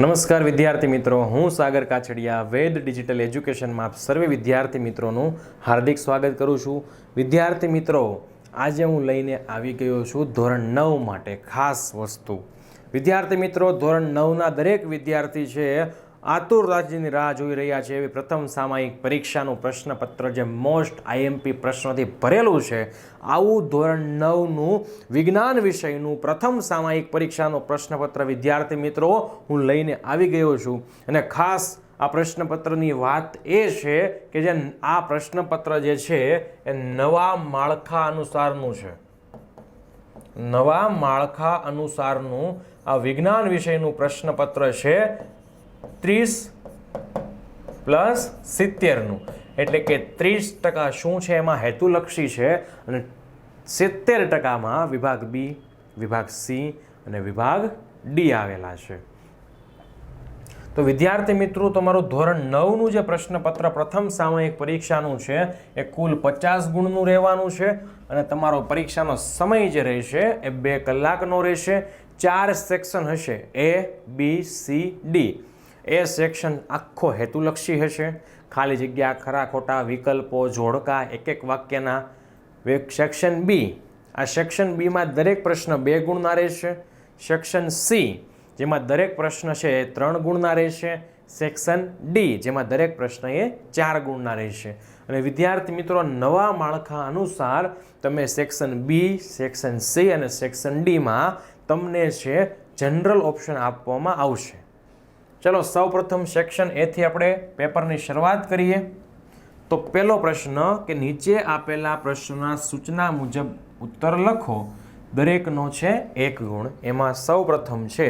નમસ્કાર વિદ્યાર્થી મિત્રો, હું સાગર કાછડિયા, વેદ ડિજિટલ એજ્યુકેશનમાં સર્વે વિદ્યાર્થી મિત્રોનું હાર્દિક સ્વાગત કરું છું. વિદ્યાર્થી મિત્રો, આજે હું લઈને આવી ગયો છું ધોરણ નવ માટે ખાસ વસ્તુ. વિદ્યાર્થી મિત્રો, ધોરણ નવના દરેક વિદ્યાર્થી છે આતુર રાજ્યની રાહ જોઈ રહ્યા છે એવી પ્રથમ સામાયિક પરીક્ષાનું પ્રશ્નપત્ર જે મોસ્ટ આઈએમપી પ્રશ્નોથી ભરેલું છે. આવું ધોરણ નવનું વિજ્ઞાન વિષયનું પ્રથમ સામાયિક પરીક્ષાનું પ્રશ્નપત્ર, વિદ્યાર્થી મિત્રો, હું લઈને આવી ગયો છું. અને ખાસ આ પ્રશ્નપત્રની વાત એ છે કે જે આ પ્રશ્નપત્ર જે છે એ નવા માળખા અનુસારનું છે. નવા માળખા અનુસારનું આ વિજ્ઞાન વિષયનું પ્રશ્નપત્ર છે ત્રીસ પ્લસ સિત્તેરનું. એટલે કે ત્રીસ ટકા શું છે? એમાં હેતુલક્ષી છે અને સિત્તેર ટકામાં વિભાગ બી, વિભાગ સી અને વિભાગ ડી આવેલા છે. તો વિદ્યાર્થી મિત્રો, તમારું ધોરણ નવનું જે પ્રશ્નપત્ર પ્રથમ સામયિક પરીક્ષાનું છે, એ કુલ પચાસ ગુણનું રહેવાનું છે અને તમારો પરીક્ષાનો સમય જે રહેશે, એ બે કલાકનો રહેશે. ચાર સેક્શન હશે, A, B, C, D. A section આખો હેતુલક્ષી હશે. ખાલી જગ્યા, ખરા ખોટા, વિકલ્પો, જોડકા એક એક વાક્યના સેક્શન બી આ સેક્શન બીમાં દરેક પ્રશ્ન બે ગુણના રહેશે. સેક્શન સી જેમાં દરેક પ્રશ્ન છે એ ત્રણ ગુણના રહેશે. સેક્શન ડી જેમાં દરેક પ્રશ્ન એ ચાર ગુણના રહેશે. અને વિદ્યાર્થી મિત્રો, નવા માળખા અનુસાર તમે સેક્શન બી સેક્શન સી અને સેક્શન ડીમાં તમને છે જનરલ ઓપ્શન આપવામાં આવશે. ચલો સૌપ્રથમ સેક્શન એથી આપણે પેપરની શરૂઆત કરીએ. તો પહેલો પ્રશ્ન કે નીચે આપેલા પ્રશ્નના સૂચના મુજબ ઉત્તર લખો. દરેકનો છે એક ગુણ. એમાં સૌપ્રથમ છે,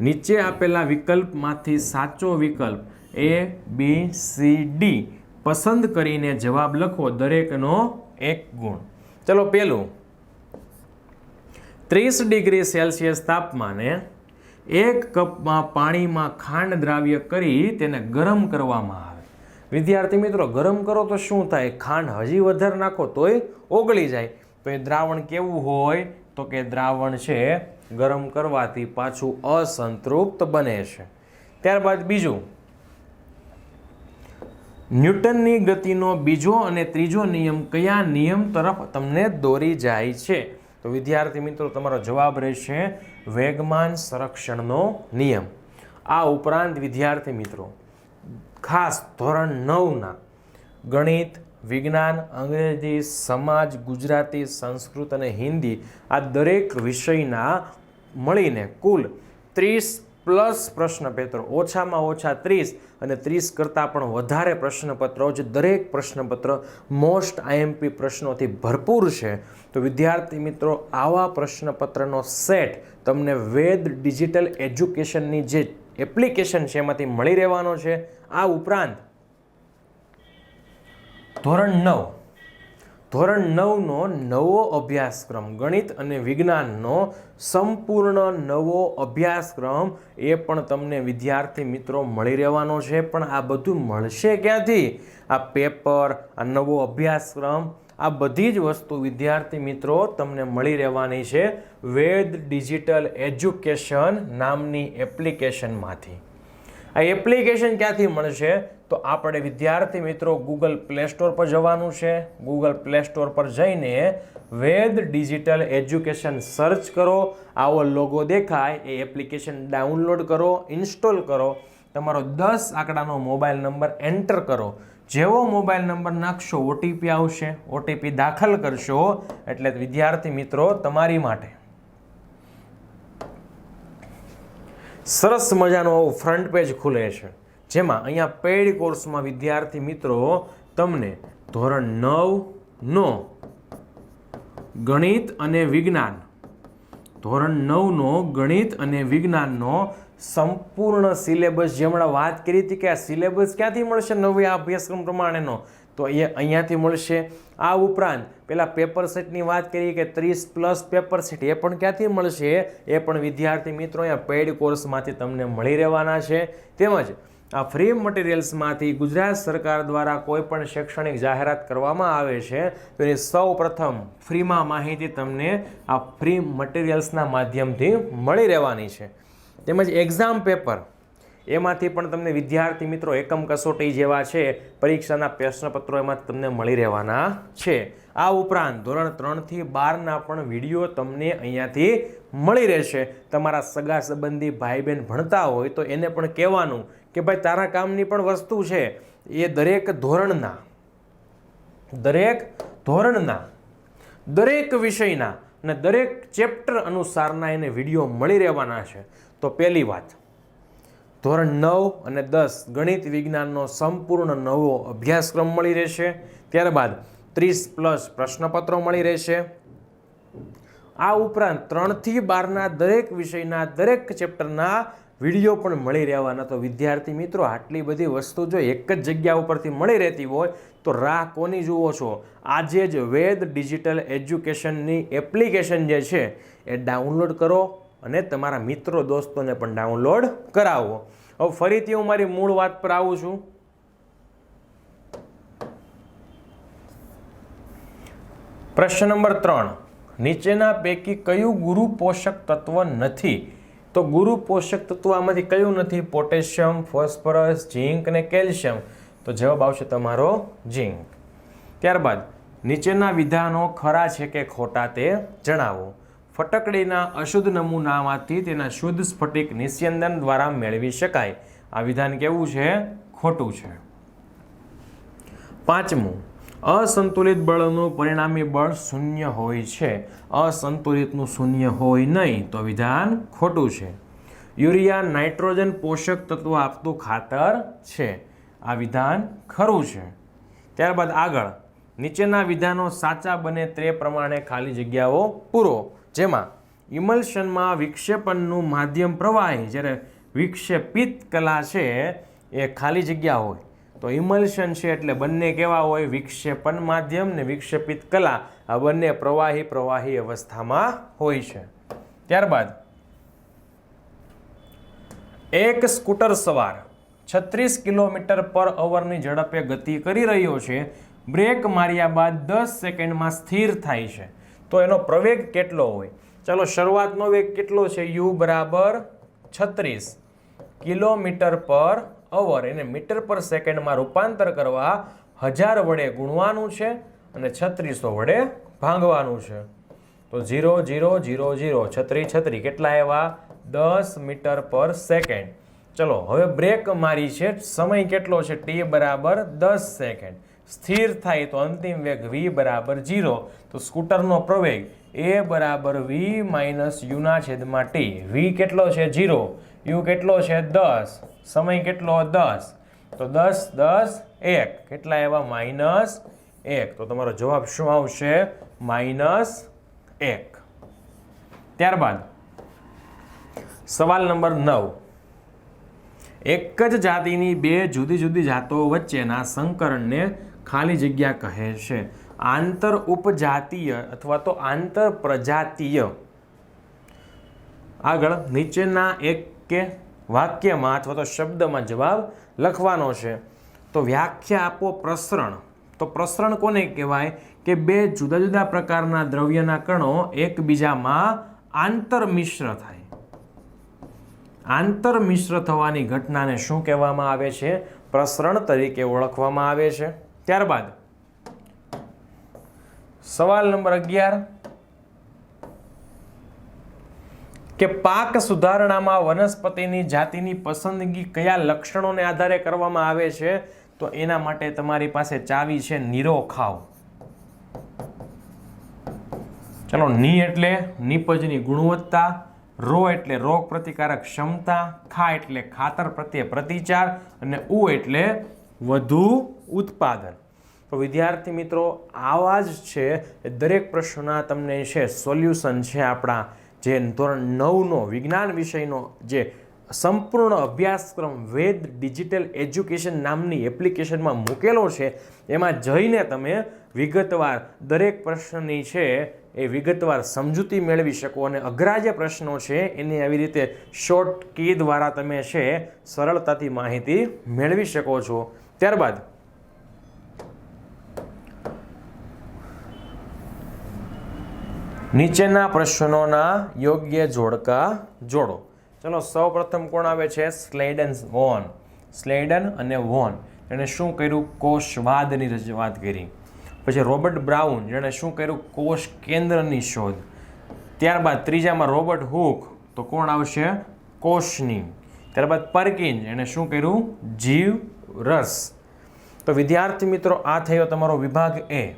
નીચે આપેલા વિકલ્પમાંથી સાચો વિકલ્પ એ બી સી ડી પસંદ કરીને જવાબ લખો. દરેકનો એક ગુણ. ચલો પહેલું ત્રીસ ડિગ્રી સેલ્સિયસ તાપમાને એક કપમાં પાણીમાં ખાંડ દ્રાવ્ય કરી તેને ગરમ કરવામાં આવે. વિદ્યાર્થી મિત્રો, ગરમ કરો તો શું થાય? ખાંડ હજી વધારે નાખો તોય ઓગળી જાય. તો એ દ્રાવણ કેવું હોય? તો કે દ્રાવણ છે, ગરમ કરવાથી પાછું અસંતૃપ્ત બને છે. ત્યારબાદ બીજું, ન્યૂટનની ગતિનો બીજો અને ત્રીજો નિયમ કયા નિયમ તરફ તમને દોરી જાય છે? તો વિદ્યાર્થી મિત્રો, તમારો જવાબ રહેશે વેગમાન સંરક્ષણનો નિયમ. આ ઉપરાંત વિદ્યાર્થી મિત્રો, ખાસ ધોરણ નવના ગણિત, વિજ્ઞાન, અંગ્રેજી, સમાજ, ગુજરાતી, સંસ્કૃત અને હિન્દી આ દરેક વિષયના મળીને કુલ ત્રીસ પ્લસ પ્રશ્નપત્રો, ઓછામાં ઓછા ત્રીસ અને ત્રીસ કરતાં પણ વધારે પ્રશ્નપત્રો જે દરેક પ્રશ્નપત્ર મોસ્ટ આઈએમપી પ્રશ્નોથી ભરપૂર છે. તો વિદ્યાર્થી મિત્રો, આવા પ્રશ્નપત્રનો સેટ તમને વેદ ડિજિટલ એજ્યુકેશનની જે એપ્લિકેશન છે એમાંથી મળી રહેવાનો છે. આ ઉપરાંત ધોરણ નવ. ધોરણ નવનો નવો અભ્યાસક્રમ, ગણિત અને વિજ્ઞાનનો સંપૂર્ણ નવો અભ્યાસક્રમ એ પણ તમને વિદ્યાર્થી મિત્રો મળી રહેવાનો છે. પણ આ બધું મળશે ક્યાંથી? આ પેપર, આ નવો અભ્યાસક્રમ આ બધી જ વસ્તુ વિદ્યાર્થી મિત્રો તમને મળી રહેવાની છે વેદ ડિજિટલ એજ્યુકેશન નામની એપ્લિકેશનમાંથી. આ એપ્લિકેશન ક્યાંથી મળશે? તો આપણે વિદ્યાર્થી મિત્રો ગૂગલ પ્લે સ્ટોર પર જવાનું છે. ગૂગલ પ્લે સ્ટોર પર જઈને વેદ ડિજિટલ એજ્યુકેશન સર્ચ કરો. આવો લોગો દેખાય, એ એપ્લિકેશન ડાઉનલોડ કરો, ઇન્સ્ટોલ કરો. તમારો દસ આંકડાનો મોબાઈલ નંબર એન્ટર કરો. જેવો મોબાઈલ નંબર નાખશો, ઓટીપી આવશે. ઓટીપી દાખલ કરશો, એટલે વિદ્યાર્થી મિત્રો તમારી માટે. સરસ મજાનો ફ્રન્ટ પેજ ખુલે છે. જેમાં અહીંયા પેડ કોર્સમાં વિદ્યાર્થી મિત્રો તમને ધોરણ નવનો ગણિત અને વિજ્ઞાન. ધોરણ નવનો ગણિત અને વિજ્ઞાનનો સંપૂર્ણ સિલેબસ જે હમણાં વાત કરી હતી કે આ સિલેબસ ક્યાંથી મળશે નવી આ અભ્યાસક્રમ પ્રમાણેનો, તો એ અહીંયાથી મળશે. આ ઉપરાંત પહેલાં પેપર સેટની વાત કરીએ કે ત્રીસ પ્લસ પેપર સેટ એ પણ ક્યાંથી મળશે? એ પણ વિદ્યાર્થી મિત્રો અહીંયા પેઇડ કોર્સમાંથી તમને મળી રહેવાના છે. તેમજ આ ફ્રી મટીરિયલ્સમાંથી ગુજરાત સરકાર દ્વારા કોઈ પણ શૈક્ષણિક જાહેરાત કરવામાં આવે છે, તો એ સૌ પ્રથમ ફ્રીમાં માહિતી તમને આ ફ્રી મટીરિયલ્સના માધ્યમથી મળી રહેવાની છે. તેમજ એક્ઝામ પેપર એમાંથી પણ તમને વિદ્યાર્થી મિત્રો એકમ કસોટી જેવા છે. પરીક્ષાના પ્રશ્નપત્રો એમાંથી તમને મળી રહેવાના છે. આ ઉપરાંત ધોરણ ત્રણથી બારના પણ વીડિયો તમને અહીંયાથી મળી રહેશે. તમારા સગા સંબંધી ભાઈ બહેન ભણતા હોય તો એને પણ કહેવાનું કે ભાઈ તારા કામની પણ વસ્તુ છે. એ દરેક ધોરણના દરેક ધોરણના, દરેક વિષયના અને દરેક ચેપ્ટર અનુસારના એને વીડિયો મળી રહેવાના છે. તો પહેલી વાત, ધોરણ નવ અને દસ ગણિત વિજ્ઞાનનો સંપૂર્ણ નવો અભ્યાસક્રમ મળી રહેશે. ત્યારબાદ ત્રીસ પ્લસ પ્રશ્નપત્રો મળી રહેશે. આ ઉપરાંત ત્રણથી બારના દરેક વિષયના દરેક ચેપ્ટરના વીડિયો પણ મળી રહેવાના. તો વિદ્યાર્થી મિત્રો, આટલી બધી વસ્તુ જો એક જ જગ્યા ઉપરથી મળી રહેતી હોય, તો રાહ કોની જુઓ છો? આજે જ વેદ ડિજિટલ એજ્યુકેશનની એપ્લિકેશન જે છે, એ ડાઉનલોડ કરો અને તમારા મિત્રો દોસ્તોને પણ ડાઉનલોડ કરાવો. હવે ફરીથી હું મારી મૂળ વાત પર આવું છું. પ્રશ્ન નંબર ત્રણ. નીચેના પૈકી કયું ગુરુ પોષક તત્વ નથી? તો ગુરુ પોષક તત્વ આમાંથી કયું નથી? પોટેશિયમ, ફોસ્ફરસ, ઝીંક અને કેલ્શિયમ. તો જવાબ આવશે તમારો ઝીંક. ત્યારબાદ, નીચેના વિધાનો ખરા છે કે ખોટા તે જણાવો. ફટકડીના અશુદ્ધ નમૂનામાંથી તેના શુદ્ધ સ્ફટિક નિસ્યંદન દ્વારા મેળવી શકાય. આ વિધાન કેવું છે? ખોટું છે. પાંચમું, અસંતુલિત બળનું પરિણામી બળ શૂન્ય હોય છે. અસંતુલિતનું શૂન્ય હોય નહીં તો વિધાન ખોટું છે. યુરિયા, નાઇટ્રોજન પોષક તત્વો આપતું ખાતર છે. આ વિધાન ખરું છે. ત્યારબાદ આગળ, નીચેના વિધાનો સાચા બને તે પ્રમાણે ખાલી જગ્યાઓ પૂરો. જેમાં ઇમલ્શનમાં વિક્ષેપણનું માધ્યમ પ્રવાહી, જ્યારે વિક્ષેપિત કલા છે એ ખાલી જગ્યા હોય. તો ઇમલ્શન છે એટલે બંને કેવા હોય? વિક્ષેપણ માધ્યમ ને વિક્ષેપિત કલા. આ બંને પ્રવાહી પ્રવાહી અવસ્થામાં હોય છે. ત્યારબાદ એક સ્કૂટર સવાર. છત્રીસ કિલોમીટર પર અવરની ઝડપે ગતિ કરી રહ્યો છે. બ્રેક માર્યા બાદ દસ સેકન્ડમાં સ્થિર થાય છે. તો એનો પ્રવેગ કેટલો હોય? ચાલો શરૂઆતનો વેગ કેટલો છે? યુ બરાબર છત્રીસ કિલોમીટર પર અવર. એને મીટર પર સેકન્ડમાં રૂપાંતર કરવા હજાર વડે ગુણવાનું છે અને છત્રીસો વડે ભાંગવાનું છે. તો ઝીરો ઝીરો ઝીરો ઝીરો. છત્રી છત્રી. કેટલા એવા દસ મીટર પર સેકન્ડ. ચલો, હવે બ્રેક મારી છે. સમય કેટલો છે? ટી બરાબર દસ સેકન્ડ. સ્થિર થાય તો અંતિમ વેગ વી બરાબર ઝીરો. તો સ્કૂટરનો પ્રવેગ એ બરાબર વી માઇનસ યુના છેદમાં ટી વી કેટલો છે? ઝીરો. યુ કેટલો છે? દસ. સમય કેટલો? દસ. તો દસ દસ, એક. કેટલા એવા માઇનસ એક. તો તમારો જવાબ શું આવશે? માઇનસ એક. ત્યારબાદ સવાલ નંબર નવ. એક જ જાતિની બે જુદી જુદી જાતો વચ્ચેના સંકરણને ખાલી જગ્યા કહે છે. આંતર ઉપજાતીય અથવા તો આંતર પ્રજાતીય. આગળ નીચેના એક કે વાક્યમાં અથવા તો શબ્દમાં જવાબ લખવાનો છે. તો વ્યાખ્યા આપો પ્રસરણ. તો પ્રસરણ કોને કહેવાય? કે બે જુદા જુદા પ્રકારના દ્રવ્યના કણો એકબીજામાં આંતર મિશ્ર થાય. આંતર મિશ્ર થવાની ઘટનાને શું કહેવામાં આવે છે? પ્રસરણ તરીકે ઓળખવામાં આવે છે. ત્યારબાદ સવાલ નંબર અગિયાર કે પાક સુધારણામાં વનસ્પતિની જાતિની પસંદગી કયા લક્ષણોને આધારે કરવામાં આવે છે? તો એના માટે તમારી પાસે ચાવી છે નીરો ખાવ. ચલો, ની એટલે નીપજની ગુણવત્તા, રો એટલે રોગ પ્રતિકારક ક્ષમતા, ખા એટલે ખાતર પ્રત્યે પ્રતિચાર અને ઉ એટલે વધુ ઉત્પાદન. તો વિદ્યાર્થી મિત્રો, આવા જ છે દરેક પ્રશ્નના તમને છે સોલ્યુશન છે આપણા જે ધોરણ નવનો વિજ્ઞાન વિષયનો જે સંપૂર્ણ અભ્યાસક્રમ વેદ ડિજિટલ એજ્યુકેશન નામની એપ્લિકેશનમાં મૂકેલો છે, એમાં જઈને તમે વિગતવાર દરેક પ્રશ્નની છે એ વિગતવાર સમજૂતી મેળવી શકો અને અઘરા જે પ્રશ્નો છે એની આવી રીતે શોર્ટ કી દ્વારા તમે છે સરળતાથી માહિતી મેળવી શકો છો. ત્યારબાદ નીચેના પ્રશ્નોના યોગ્ય જોડકા જોડો. ચલો સૌ પ્રથમ કોણ આવે છે? સ્લેડન વોન. સ્લેડન અને વોન. એણે શું કર્યું? કોષવાદની રજૂઆત કરી. પછી રોબર્ટ બ્રાઉન, જેણે શું કર્યું? કોષ કેન્દ્રની શોધ. ત્યારબાદ ત્રીજામાં રોબર્ટ હુક, તો કોણ આવશે? કોષની. ત્યારબાદ પરકિન એણે શું કર્યું? જીવ રસ. તો વિદ્યાર્થી મિત્રો, આ થયો તમારો વિભાગ એ.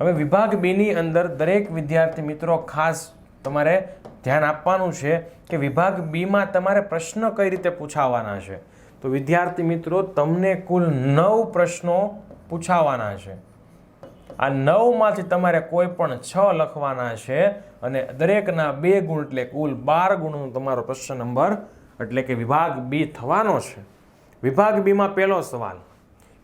હવે વિભાગ બીની અંદર દરેક વિદ્યાર્થી મિત્રો ખાસ તમારે ધ્યાન આપવાનું છે કે વિભાગ બીમાં તમારે પ્રશ્ન કઈ રીતે પૂછાવાના છે. તો વિદ્યાર્થી મિત્રો, તમને કુલ નવ પ્રશ્નો પૂછાવાના છે. આ નવમાંથી તમારે કોઈ પણ છ લખવાના છે અને દરેકના બે ગુણ એટલે કુલ બાર ગુણનો તમારો પ્રશ્ન નંબર એટલે કે વિભાગ બી થવાનો છે. વિભાગ બીમાં પહેલો સવાલ.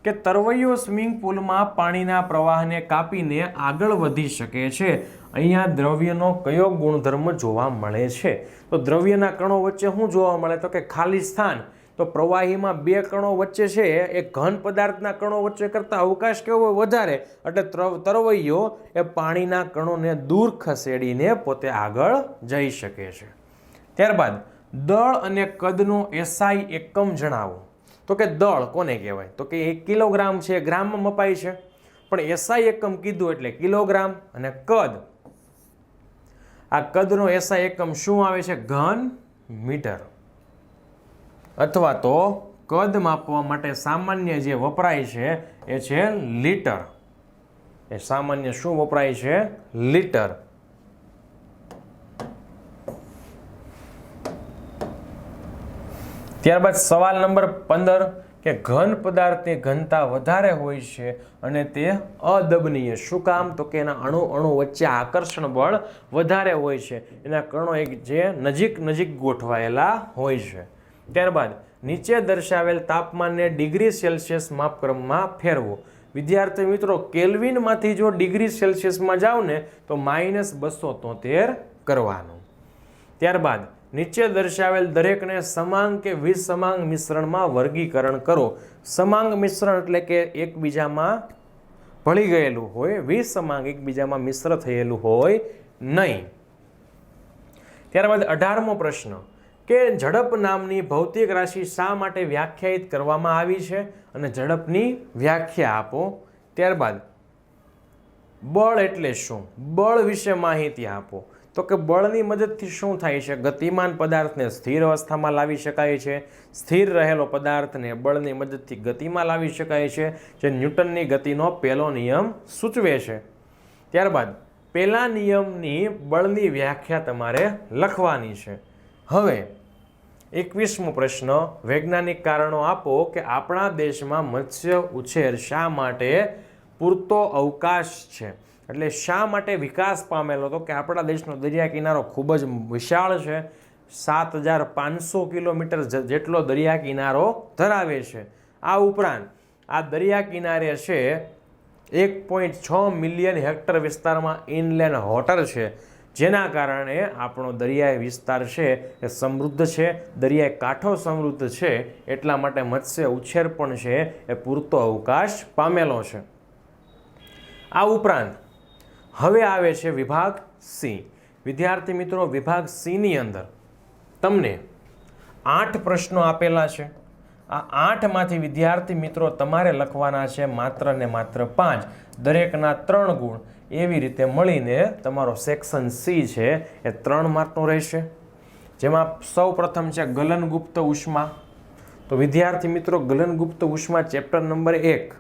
કે તરવૈયો સ્વિમિંગ પુલમાં પાણીના પ્રવાહને કાપીને આગળ વધી શકે છે? અહીંયા દ્રવ્યનો કયો ગુણધર્મ જોવા મળે છે? તો દ્રવ્યના કણો વચ્ચે શું જોવા મળે? તો કે ખાલી સ્થાન. તો પ્રવાહીમાં બે કણો વચ્ચે છે એ ઘન પદાર્થના કણો વચ્ચે કરતાં અવકાશ કેવો વધારે? એટલે ત્રવ- તરવૈયો એ પાણીના કણોને દૂર ખસેડીને પોતે આગળ જઈ શકે છે. ત્યારબાદ, દળ અને કદનો એસઆઈ એકમ જણાવો. તો કે દળ કોને કહેવાય? તો કે એક કિલોગ્રામ છે, ગ્રામમાં મપાય છે. પણ એસઆઈ એકમ કીધું એટલે કિલોગ્રામ અને કદ. આ કદનો એસઆઈ એકમ શું આવે છે? ઘન મીટર. અથવા તો કદ માપવા માટે સામાન્ય જે વપરાય છે, એ છે લીટર. એ સામાન્ય શું વપરાય છે? લીટર. ત્યારબાદ સવાલ નંબર પંદર કે ઘન પદાર્થની ઘનતા વધારે હોય છે અને તે અદબનીય. શું કામ? તો કે એના અણુ અણુ વચ્ચે આકર્ષણ બળ વધારે હોય છે. એના કણો એક જે નજીક નજીક ગોઠવાયેલા હોય છે. ત્યારબાદ નીચે દર્શાવેલ તાપમાનને ડિગ્રી સેલ્સિયસ માપક્રમમાં ફેરવો. વિદ્યાર્થી મિત્રો, કેલ્વિનમાંથી જો ડિગ્રી સેલ્સિયસમાં જાઓ ને તો માઇનસ બસો તોતેર કરવાનું. ત્યારબાદ નીચે દર્શાવેલ દરેકને સમાંગ કે વિસમાંગ મિશ્રણમાં વર્ગીકરણ કરો. સમાંગ મિશ્રણ એટલે કે એકબીજામાં ભળી ગયેલું હોય વિસમાંગ એકબીજામાં મિશ્ર થયેલું હોય નહીં. ત્યારબાદ અઢારમો પ્રશ્ન, કે ઝડપ નામની ભૌતિક રાશિ શા માટે વ્યાખ્યાયિત કરવામાં આવી છે? અને ઝડપની વ્યાખ્યા આપો. ત્યારબાદ, બળ એટલે શું? બળ વિશે માહિતી આપો. તો કે બળની મદદથી શું થાય છે? ગતિમાન પદાર્થને સ્થિર અવસ્થામાં લાવી શકાય છે. સ્થિર રહેલો પદાર્થને બળની મદદથી ગતિમાં લાવી શકાય છે, જે ન્યૂટનની ગતિનો પહેલો નિયમ સૂચવે છે. ત્યારબાદ, પહેલા નિયમની બળની વ્યાખ્યા તમારે લખવાની છે. હવે, એકવીસમો પ્રશ્ન, વૈજ્ઞાનિક કારણો આપો કે આપણા દેશમાં મત્સ્ય ઉછેર શા માટે પૂરતો અવકાશ છે? એટલે શા માટે વિકાસ પામેલો હતો? કે આપણા દેશનો દરિયા કિનારો ખૂબ જ વિશાળ છે. સાત હજાર પાંચસો કિલોમીટર જેટલો દરિયા કિનારો ધરાવે છે. આ ઉપરાંત આ દરિયા કિનારે છે એક પોઈન્ટ છ મિલિયન હેક્ટર વિસ્તારમાં ઇનલેન્ડ હોટર છે. જેના કારણે આપણો દરિયાઈ વિસ્તાર છે એ સમૃદ્ધ છે. દરિયાઈ કાંઠો સમૃદ્ધ છે. એટલા માટે મત્સ્ય ઉછેર પણ છે. એ પૂરતો અવકાશ પામેલો છે. આ ઉપરાંત હવે આવે છે વિભાગ સી. વિદ્યાર્થી મિત્રો, વિભાગ સીની અંદર તમને આઠ પ્રશ્નો આપેલા છે. આ આઠમાંથી વિદ્યાર્થી મિત્રો તમારે લખવાના છે માત્ર ને માત્ર પાંચ. દરેકના ત્રણ ગુણ એવી રીતે મળીને તમારો સેક્શન સી છે એ ત્રણ માર્કનો રહેશે. જેમાં સૌ પ્રથમ છે ગલનગુપ્ત ઉષ્મા. તો વિદ્યાર્થી મિત્રો, ગલનગુપ્ત ઉષ્મા ચેપ્ટર નંબર એક.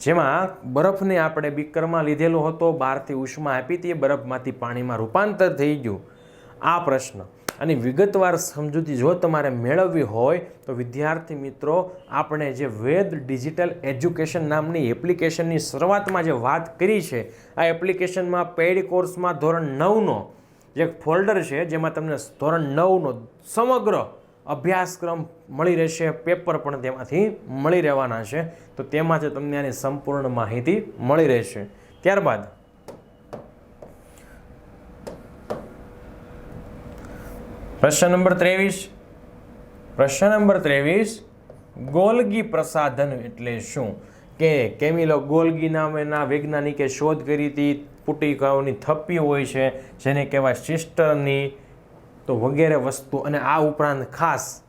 જેમાં બરફને આપણે બીકરમાં લીધેલો હતો, બહારથી ઉષ્મા આપી હતી, એ બરફમાંથી પાણીમાં રૂપાંતર થઈ ગયું. આ પ્રશ્ન. અને વિગતવાર સમજૂતી જો તમારે મેળવવી હોય, તો વિદ્યાર્થી મિત્રો, આપણે જે વેદ ડિજિટલ એજ્યુકેશન નામની એપ્લિકેશનની શરૂઆતમાં જે વાત કરી છે, આ એપ્લિકેશનમાં પેઇડ કોર્સમાં ધોરણ નવનો જે ફોલ્ડર છે, જેમાં તમને ધોરણ નવનો સમગ્ર અભ્યાસક્રમ મળી રહેશે, પેપર પણ તેમાંથી મળી રહેવાના છે. તો તેમાંથી તમને આની સંપૂર્ણ માહિતી મળી રહેશે. ત્યારબાદ પ્રશ્ન નંબર ત્રેવીસ. પ્રશ્ન નંબર ત્રેવીસ, ગોલગી પ્રસાધન એટલે શું? કે કેમિલો ગોલગી નામેના વૈજ્ઞાનિકે શોધ કરી હતી, પુટિકાઓની થપ્પી હોય છે, જેને કહેવાય સિસ્ટરની તો વગેરે વસ્તુ અને આ ઉપરાંત ખાસ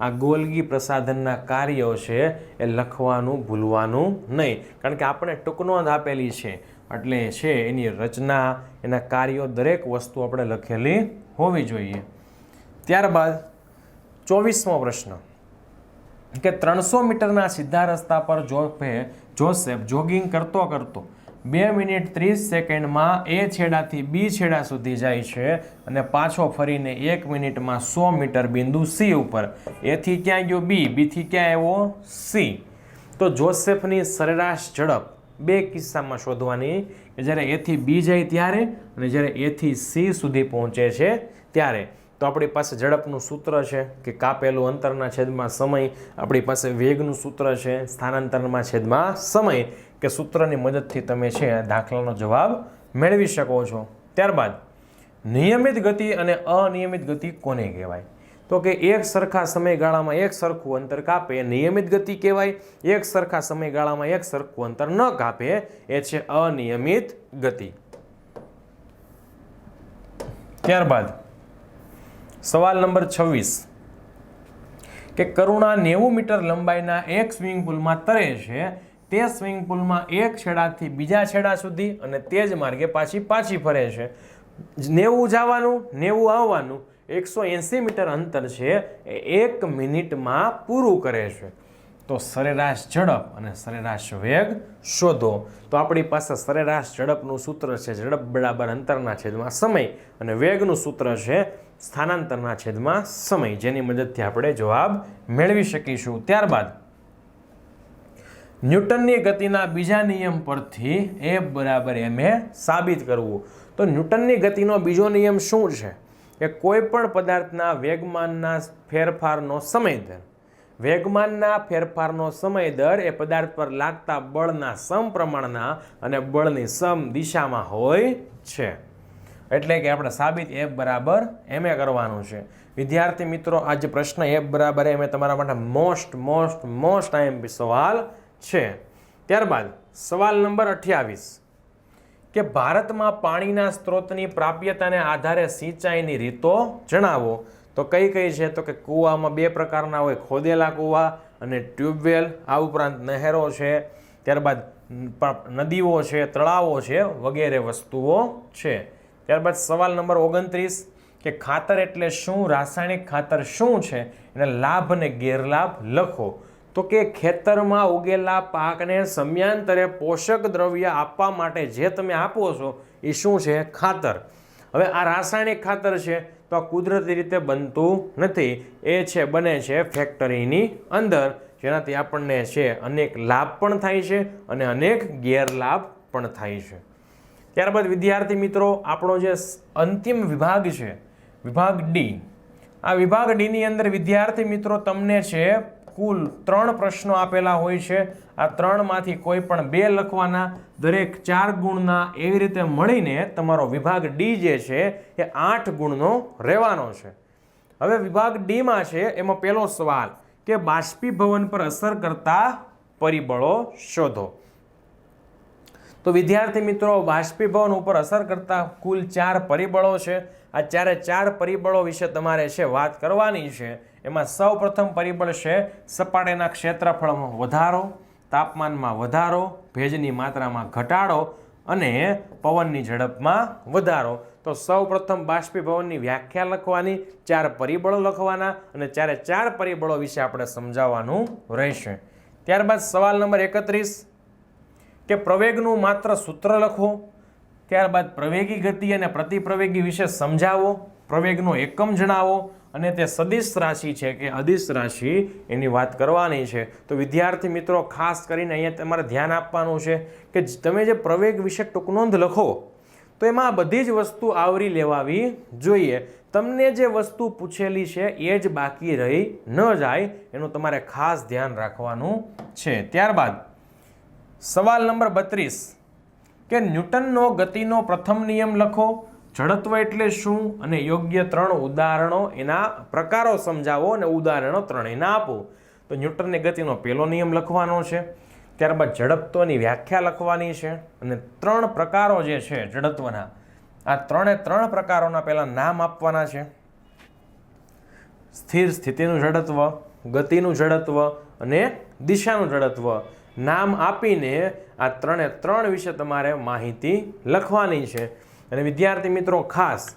આ ગોલગી પ્રસાધનના કાર્યો છે એ લખવાનું, ભૂલવાનું નહીં. કારણ કે આપણે ટૂંકનોંધ આપેલી છે. એટલે છે એની રચના, એના કાર્યો, દરેક વસ્તુ આપણે લખેલી હોવી જોઈએ. ત્યારબાદ ચોવીસમો પ્રશ્ન. કે ત્રણસો મીટરના સીધા રસ્તા પર જોફે જોસેફ જોગિંગ કરતો કરતો બે મિનિટ ત્રીસ સેકન્ડમાં એ છેડાથી બી છેડા સુધી જાય છે અને પાછો ફરીને એક મિનિટમાં સો મીટર બિંદુ સી ઉપર. એથી ક્યાં ગયો બી? બીથી ક્યાં આવ્યો? સી. તો જોસેફની સરેરાશ ઝડપ બે કિસ્સામાં શોધવાની કે જ્યારે એથી બી જાય ત્યારે અને જ્યારે એથી સી સુધી પહોંચે છે ત્યારે. તો આપણી પાસે ઝડપનું સૂત્ર છે કે કાપેલું અંતરના છેદમાં સમય. આપણી પાસે વેગનું સૂત્ર છે સ્થાનાંતરના છેદમાં સમય. કે સૂત્રની મદદથી તમે છે દાખલાનો જવાબ મેળવી શકો છો. ત્યારબાદ, નિયમિત ગતિ અને અનિયમિત ગતિ કોને કહેવાય? તો કે એક સરખા સમયગાળામાં એક સરખું અંતર કાપે, નિયમિત ગતિ કહેવાય, એક સરખા સમયગાળામાં એક સરખું અંતર ન કાપે, એ છે અનિયમિત ગતિ. ત્યારબાદ, સવાલ નંબર છવ્વીસ. કે કરુણા નેવું મીટર લંબાઈના એક સ્વિમિંગ પુલમાં તરે છે તે સ્વિમિંગ પુલમાં એક છેડાથી બીજા છેડા સુધી અને તે જ માર્ગે પાછી પાછી ફરે છે. નેવું જવાનું, નેવું આવવાનું, એકસો એંસી મીટર અંતર છે એ એક મિનિટમાં પૂરું કરે છે. તો સરેરાશ ઝડપ અને સરેરાશ વેગ શોધો. તો આપણી પાસે સરેરાશ ઝડપનું સૂત્ર છે, ઝડપ બરાબર અંતરના છેદમાં સમય અને વેગનું સૂત્ર છે સ્થાનાંતરના છેદમાં સમય. જેની મદદથી આપણે જવાબ મેળવી શકીશું. ત્યારબાદ ન્યૂટનની ગતિના બીજા નિયમ પરથી એ બરાબર એમ એ સાબિત કરવું. તો ન્યૂટનની ગતિનો બીજો નિયમ શું છે? કે કોઈ પણ પદાર્થના વેગમાનના ફેરફારનો સમય દર. વેગમાનના ફેરફારનો સમય દર એ પદાર્થ પર લાગતા બળના સમપ્રમાણના અને બળની સમ દિશામાં હોય છે. એટલે કે આપણે સાબિત એફ બરાબર એમ એ કરવાનું છે. વિદ્યાર્થી મિત્રો, આ જે પ્રશ્ન એફ બરાબર એમ એ તમારા માટે મોસ્ટ મોસ્ટ મોસ્ટ આઈએમપી સવાલ છે. ત્યારબાદ સવાલ નંબર અઠ્યાવીસ. કે ભારતમાં પાણીના સ્ત્રોતની પ્રાપ્યતાને આધારે સિંચાઈની રીતો જણાવો. તો કઈ કઈ છે? તો કે કૂવામાં બે પ્રકારના હોય, ખોદેલા કૂવા અને ટ્યુબવેલ. આ ઉપરાંત નહેરો છે. ત્યારબાદ નદીઓ છે, તળાવો છે, વગેરે વસ્તુઓ છે. ત્યારબાદ સવાલ નંબર ઓગણત્રીસ. કે ખાતર એટલે શું? રાસાયણિક ખાતર શું છે? એના લાભ અને ગેરલાભ લખો. તો કે ખેતરમાં ઉગેલા પાકને સમયાંતરે પોષક દ્રવ્ય આપવા માટે જે તમે આપો છો, એ શું છે? ખાતર. હવે આ રાસાયણિક ખાતર છે, તો આ કુદરતી રીતે બનતું નથી. એ છે, બને છે ફેક્ટરીની અંદર, જેનાથી આપણને છે અનેક લાભ પણ થાય છે અને અનેક ગેરલાભ પણ થાય છે. ત્યારબાદ વિદ્યાર્થી મિત્રો, આપણો જે અંતિમ વિભાગ છે, વિભાગ ડી. આ વિભાગ ડીની અંદર વિદ્યાર્થી મિત્રો, તમને છે કુલ ત્રણ પ્રશ્નો આપેલા હોય છે. આ ત્રણમાંથી કોઈ પણ બે લખવાના. દરેક ચાર ગુણના એવી રીતે મળીને તમારો વિભાગ ડી જે છે એ આઠ ગુણનો રહેવાનો છે. હવે વિભાગ ડીમાં છે એમાં પહેલો સવાલ કે બાષ્પીભવન પર અસર કરતા પરિબળો શોધો. તો વિદ્યાર્થી મિત્રો, બાષ્પીભવન ઉપર અસર કરતા કુલ ચાર પરિબળો છે. આ ચારે ચાર પરિબળો વિશે તમારે છે વાત કરવાની છે. એમાં સૌ પ્રથમ પરિબળ છે સપાટીના ક્ષેત્રફળમાં વધારો, તાપમાનમાં વધારો, ભેજની માત્રામાં ઘટાડો અને પવનની ઝડપમાં વધારો. તો સૌ પ્રથમ બાષ્પીભવનની વ્યાખ્યા લખવાની, ચાર પરિબળો લખવાના અને ચારે ચાર પરિબળો વિશે આપણે સમજાવવાનું રહેશે. ત્યારબાદ સવાલ નંબર એકત્રીસ, કે પ્રવેગનું માત્ર સૂત્ર લખો. ત્યારબાદ પ્રવેગી ગતિ અને પ્રતિપ્રવેગી વિશે સમજાવો. પ્રવેગનો એકમ જણાવો. અને તે સદિશ રાશિ છે કે અદિશ રાશિ એની વાત કરવાની છે. તો વિદ્યાર્થી મિત્રો, ખાસ કરીને અહીંયા તમારે ધ્યાન આપવાનું છે કે તમે જે પ્રવેગ વિશે ટૂંકનોંધ લખો, તો એમાં બધી જ વસ્તુ આવરી લેવાવી જોઈએ. તમને જે વસ્તુ પૂછેલી છે એ જ બાકી રહી ન જાય એનું તમારે ખાસ ધ્યાન રાખવાનું છે. ત્યારબાદ, સવાલ નંબર બત્રીસ, કે ન્યૂટનનો ગતિનો પ્રથમ નિયમ લખો જડત્વ એટલે શું અને યોગ્ય ત્રણ ઉદાહરણો એના પ્રકારો સમજાવો અને ઉદાહરણો ત્રણેયના આપો. તો ન્યૂટનની ગતિનો પહેલો નિયમ લખવાનો છે, ત્યારબાદ જડત્વની વ્યાખ્યા લખવાની છે અને ત્રણ પ્રકારો જે છે જડત્વના, આ ત્રણે ત્રણ પ્રકારોના પહેલાં નામ આપવાના છે. સ્થિર સ્થિતિનું જડત્વ, ગતિનું જડત્વ અને દિશાનું જડત્વ. નામ આપીને આ ત્રણે ત્રણ વિશે તમારે માહિતી લખવાની છે. અને વિદ્યાર્થી મિત્રો, ખાસ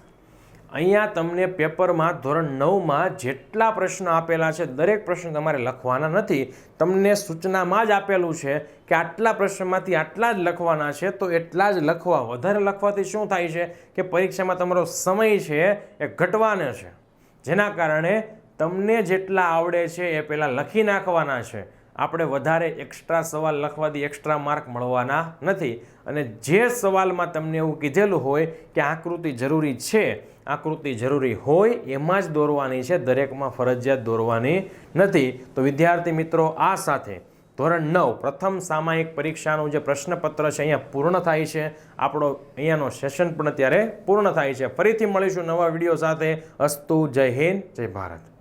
અહીંયા તમને પેપરમાં ધોરણ નવમાં જેટલા પ્રશ્નો આપેલા છે, દરેક પ્રશ્ન તમારે લખવાના નથી. તમને સૂચનામાં જ આપેલું છે કે આટલા પ્રશ્નમાંથી આટલા જ લખવાના છે, તો એટલા જ લખવા. વધારે લખવાથી શું થાય છે કે પરીક્ષામાં તમારો સમય છે એ ઘટવાનો છે. જેના કારણે તમને જેટલા આવડે છે એ પહેલાં લખી નાખવાના છે. આપણે વધારે એક્સ્ટ્રા સવાલ લખવાથી એક્સ્ટ્રા માર્ક મળવાના નથી. અને જે સવાલમાં તમને એવું કીધેલું હોય કે આકૃતિ જરૂરી છે, આકૃતિ જરૂરી હોય, એમાં જ દોરવાની છે, દરેકમાં ફરજિયાત દોરવાની નથી. તો વિદ્યાર્થી મિત્રો, આ સાથે ધોરણ નવ, પ્રથમ સામાયિક પરીક્ષાનું જે પ્રશ્નપત્ર છે, અહીંયા પૂર્ણ થાય છે. આપણો અહીંયાનો સેશન પણ અત્યારે પૂર્ણ થાય છે. ફરીથી મળીશું નવા વીડિયો સાથે. અસ્તુ, જય હિન્દ, જય ભારત.